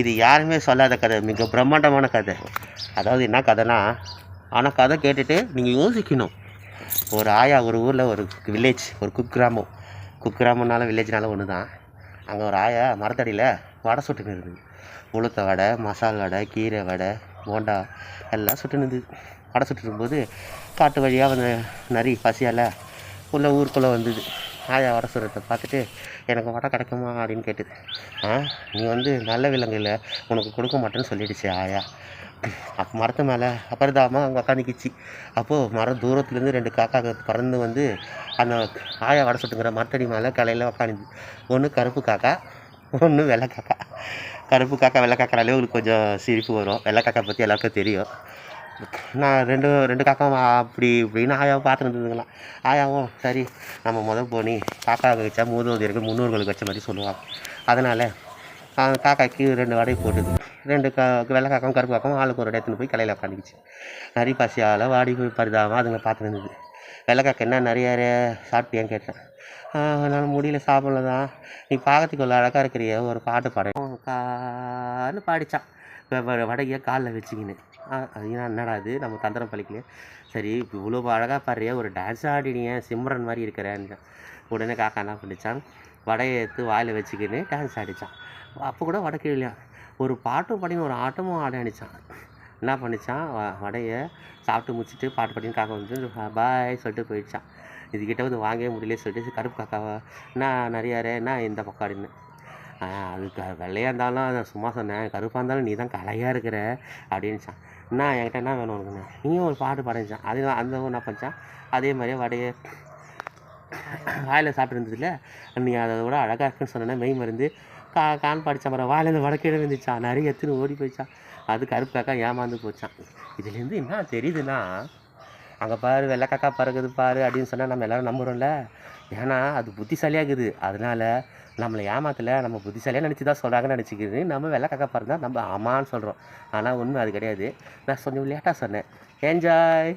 இது யாருமே சொல்லாத கதை மிக பிரம்மாண்டமான கதை. அதாவது என்ன கதைனா ஆனால் கதை கேட்டுட்டு நீங்கள் யோசிக்கணும். ஒரு ஆயா ஒரு ஊரில் ஒரு வில்லேஜ் ஒரு குக்கிராமம். குக்கிராமம்னாலும் வில்லேஜ்னால ஒன்று தான் அங்கே ஒரு ஆயா மரத்தடியில் வடை சுட்டுன்னு இருந்தது. உளுத்த வடை மசால் வடை கீரை வடை போண்டா எல்லாம் சுட்டுன்னு இருந்தது. வடை சுட்டு இருக்கும்போது காட்டு வழியாக வந்து நரி பசியால் உள்ள ஊருக்குள்ளே வந்தது. ஆயா வடை சுரத்தை பார்த்துட்டு எனக்கு வடை கிடைக்குமா அப்படின்னு கேட்டுது. ஆ நீ வந்து நல்ல விலங்கு இல்லை உனக்கு கொடுக்க மாட்டேன்னு சொல்லிடுச்சு ஆயா அப்போ மரத்து மேலே அப்புறதாமா அங்கே உக்காந்துக்கிச்சு அப்போது மரம் தூரத்துலேருந்து ரெண்டு காக்கா பறந்து வந்து அந்த ஆயா வடை சுட்டுங்கிற மரத்தடி மேலே கலையில் உக்காந்து ஒன்று கருப்பு காக்கா ஒன்று வெள்ளை காக்கா. கருப்பு காக்கா வெள்ளை காக்கானாலே உங்களுக்கு கொஞ்சம் சிரிப்பு வரும். வெள்ளை காக்கா பற்றி எல்லாருக்கும் தெரியும். நான் ரெண்டு ரெண்டு காக்காவும் அப்படி இப்படின்னு ஆயாவும் பார்த்துட்டு ஆயாவும் சரி நம்ம முதல் போனி காக்காவுக்கு வச்சா மூதோதியர்கள் முன்னோர்களுக்கு வச்ச மாதிரி சொல்லுவாங்க அதனால் காக்காய்க்கு ரெண்டு வடை போட்டுது. ரெண்டு கா வெள்ளை காக்காவும் கருப்பு காக்காவும் ஆளுக்கு ஒரு இடத்துல போய் கலையில் உட்காந்துக்கிச்சு நிறைய பசியால் வாடி போய் பரிதாபமாக அதுங்க பார்த்துருந்தது வெள்ளைக்காக்கு வெள்ளை காக்கா என்ன நிறைய சாப்பிட்டியான்னு கேட்டேன். என்னால் முடியல சாப்பிடல தான் நீ பார்க்கறதுக்கு ஒரு அழகாக இருக்கிறிய ஒரு பாட்டு பாடு. கான்னு பாடிச்சான். இப்போ வடையை காலில் வச்சுக்கின்னு. அது என்னடா இது? நம்ம தந்திரம் பழிக்கலையே. சரி இவ்வளோ அழகாக பாடுறிய ஒரு டான்ஸ் ஆடினிய சிம்ரன் மாதிரி இருக்கிறேன் உடனே காக்கா என்ன பண்ணிச்சான்? வடையை எடுத்து வாயில் வச்சுக்கின்னு டான்ஸ் ஆடிச்சான். அப்போ கூட வடக்கு இல்லையா? ஒரு பாட்டும் பாடின்னு ஒரு ஆட்டமும் ஆட அடித்தான் என்ன பண்ணிச்சான்? வ- வடையை சாப்பிட்டு முடிச்சுட்டு பாட்டு பாடின்னு காக்கா வந்து பாய் சொல்லிட்டு போயிடுச்சான். இதுக்கிட்ட வந்து வாங்கவே முடியல சொல்லிட்டு கருப்பு காக்காவா? நான் நிறையாரே நான் இந்த பக்கம் அப்படின்னு அது க வெள்ளையாக இருந்தாலும் நான் சும்மா சொன்னேன். கருப்பாக இருந்தாலும் நீ தான் கலையாக இருக்கிற அப்படின்னுச்சான். என்ன என்கிட்ட என்ன வேணும் உனக்குண்ணே நீயும் ஒரு பாட்டு பாடிச்சான் அதே அந்த என்ன பண்ணிச்சான்? அதே மாதிரியே வடையை வாயில் சாப்பிட்டு இருந்ததுல நீ அதை விட அழகாக இருக்குன்னு சொன்னேன்னா மெய் மருந்து. கா கான் படித்தான் மரம் வாயிலேருந்து வடக்கீழே வந்துச்சான் நிறைய எத்துன்னு ஓடி போயிடுச்சான் அது கருப்பு காக்கா ஏமாந்து போச்சான். இதுலேருந்து என்ன தெரியுதுன்னா அங்கே பாரு வெள்ளைக்காக்கா பறக்குது பாரு அப்படின்னு சொன்னால் நம்ம எல்லோரும் நம்புகிறோம்ல ஏன்னா அது புத்திசாலியாக இருக்குது அதனால நம்மளை ஏமாத்தில் நம்ம புத்திசாலியாக நினச்சி தான் சொல்கிறாங்கன்னு நினச்சிக்கிது நம்ம வெள்ளைக்காக்கா பறந்தால் நம்ம ஆமான்னு சொல்கிறோம் ஆனால் உண்மை அது கிடையாது. நான் கொஞ்சம் லேட்டாக சொன்னேன். என்ஜாய்